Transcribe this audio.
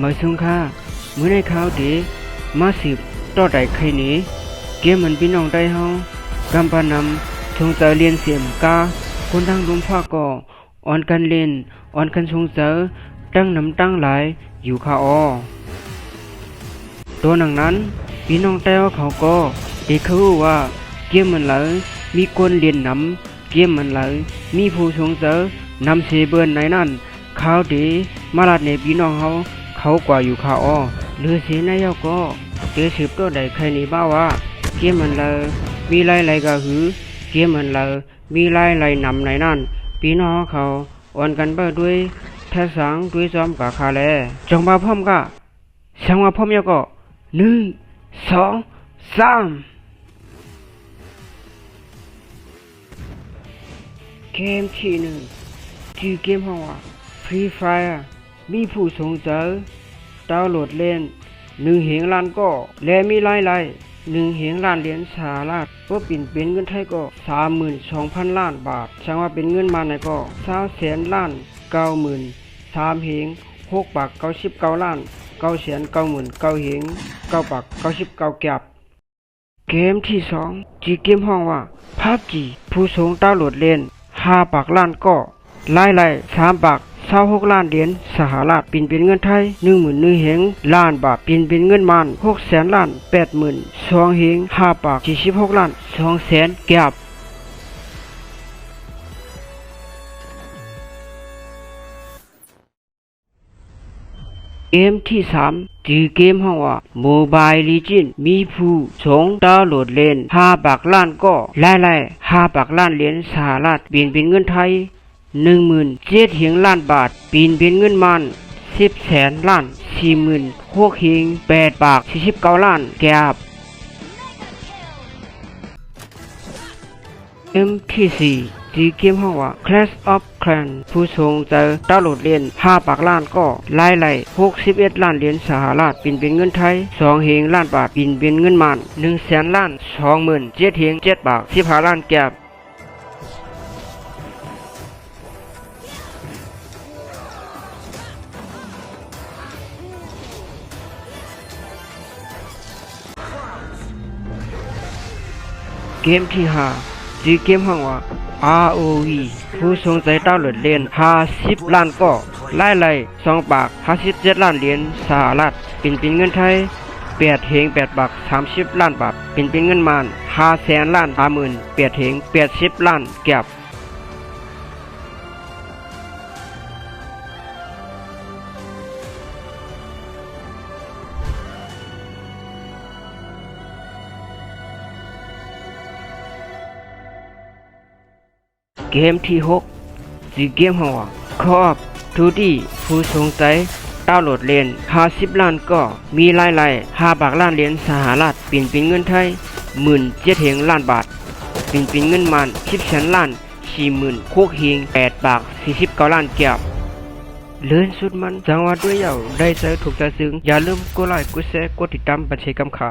มาซุงค่าเมื้อในข้าวเดมาสืบต่อได้ใครนี้เกมมันพี่น้องได้เฮากำปานำทงเจอเรียนเสียมกาคนทั้งลุมฟ้าก่ออ่อนกันเล่นอ่อนกันชงเจอตั้งน้ำตั้งหลายอยู่ค่าออตัวหนังนั้นพี่น้องแต้วเขาก็ได้เขาว่าเกมมันเลยมีคนเรียนนำเกมมันเลยมีผู้ชงเจอนำเสเบือนในนั้นข้าวดีมาลัดในพี่น้องเขา เขากว่าอยู่คาออหรือเสีนายกก็เจอสืบตัวใดใครนี่บ้าว่าเกมมันเลยมีไรไรก็หือเกมมันเลยมีไรไรนำในนั้นพี่น้องเขาอ่อนกันเบิดด้วยแท้สังด้วยจอมกะคาแลจงมาพร้อมกะสังว่าพร้อมยก็หนึ่งสองสามเกมที่หนึ่งคือเกมห้องว่า Free Fire มีผู้สนใจดาวน์โหลดเล่นหนึ่งเหงล้านก็ และมีรายได้หนึ่งเหงล้านเหรียญสหรัฐก็ปิ่นเป็นเงินไทยก็สามหมื่นสองพันล้านบาทช่างว่าเป็นเงินมาในก็สามแสนล้านเก้าหมื่นสามเหงหกปากเก้าสิบเก้าล้านเก้าแสนเก้าหมื่นเก้าเหงเก้าปากเก้าสิบเก้าแกบเกมที่สองจีเกมห้องว่าภาพจีผู้สงดาวน์โหลดเล่นห้าปากล้านก็ไล่ไล่สามปาก เศร้าหกล้านเหรียญสหรัฐเปินเป็นเงินไทยหนึ่งหมื่นหนึ่งเหงล้านบาทเปินเป็นเงินมันหกแสนล้านแปดหมื่นสองเหงห้าปากสี่สิบหกล้านสองแสนแก็บเกมที่สามจือเกมห้องว่าโมบายลีจินมีผู้สงดาวน์โหลดเล่นห้าปากล้านก็ไล่ไล่ห้าปากล้านเหรียญสหรัฐเปลี่ยนเป็นเงินไทย หนึ่งหมื่นเจ็ดเหงล้านบาทปลี่นเป็นเงินมันสิบแสนล้านสี่หมื่นหกเหงแปดปากสี่สิบเก้าล้านแกบเอ็มที่สี่จีเกมห้องว่า Clash of Clans ผู้ทรงเจอดาวน์โหลดเล่น5ปากล้านก็ไล่ไหล61 ล้านเหรียญสหรัฐปินเป็นเงินไทย2เฮงล้านบาทปินเป็นเงินมัน1แสนล้าน2หมื่น7เฮง7บาท15ล้านแก็บ เกมที่ห้าจีเกมห้องว่า ROE ผู้สงใจดาวน์โหลดเล่น50ล้านก็ไล่ไล่สองปาก57ล้านเหรียญสหรัฐเป็นเป็นเงินไทย8เหง8บาท30 ล้านบาทเป็นเป็นเงินมาน5แสนล้าน50,000 8เหง80 ล้านแก็บ เกมที่6สีเกมหัวครอบทูดีผู้สงสัยดาวน์โหลดเล่น50ล้านก็มีรายไล่5บาทล้านเหรียญสหรัฐเปลี่ยนเป็นเงินไทยหมื่นเจ็ดเหงล้านบาทเปลี่ยนเป็นเงินมัน10แสนล้าน4หมื่นโคกเฮง8บาท49ล้านแก้วเลื่อนสุดมันจังหวัดด้วยเหยาได้ใจถูกใจซึ้งอย่าลืมกดไลค์กดแชร์กดติดตามบัญชีกำขา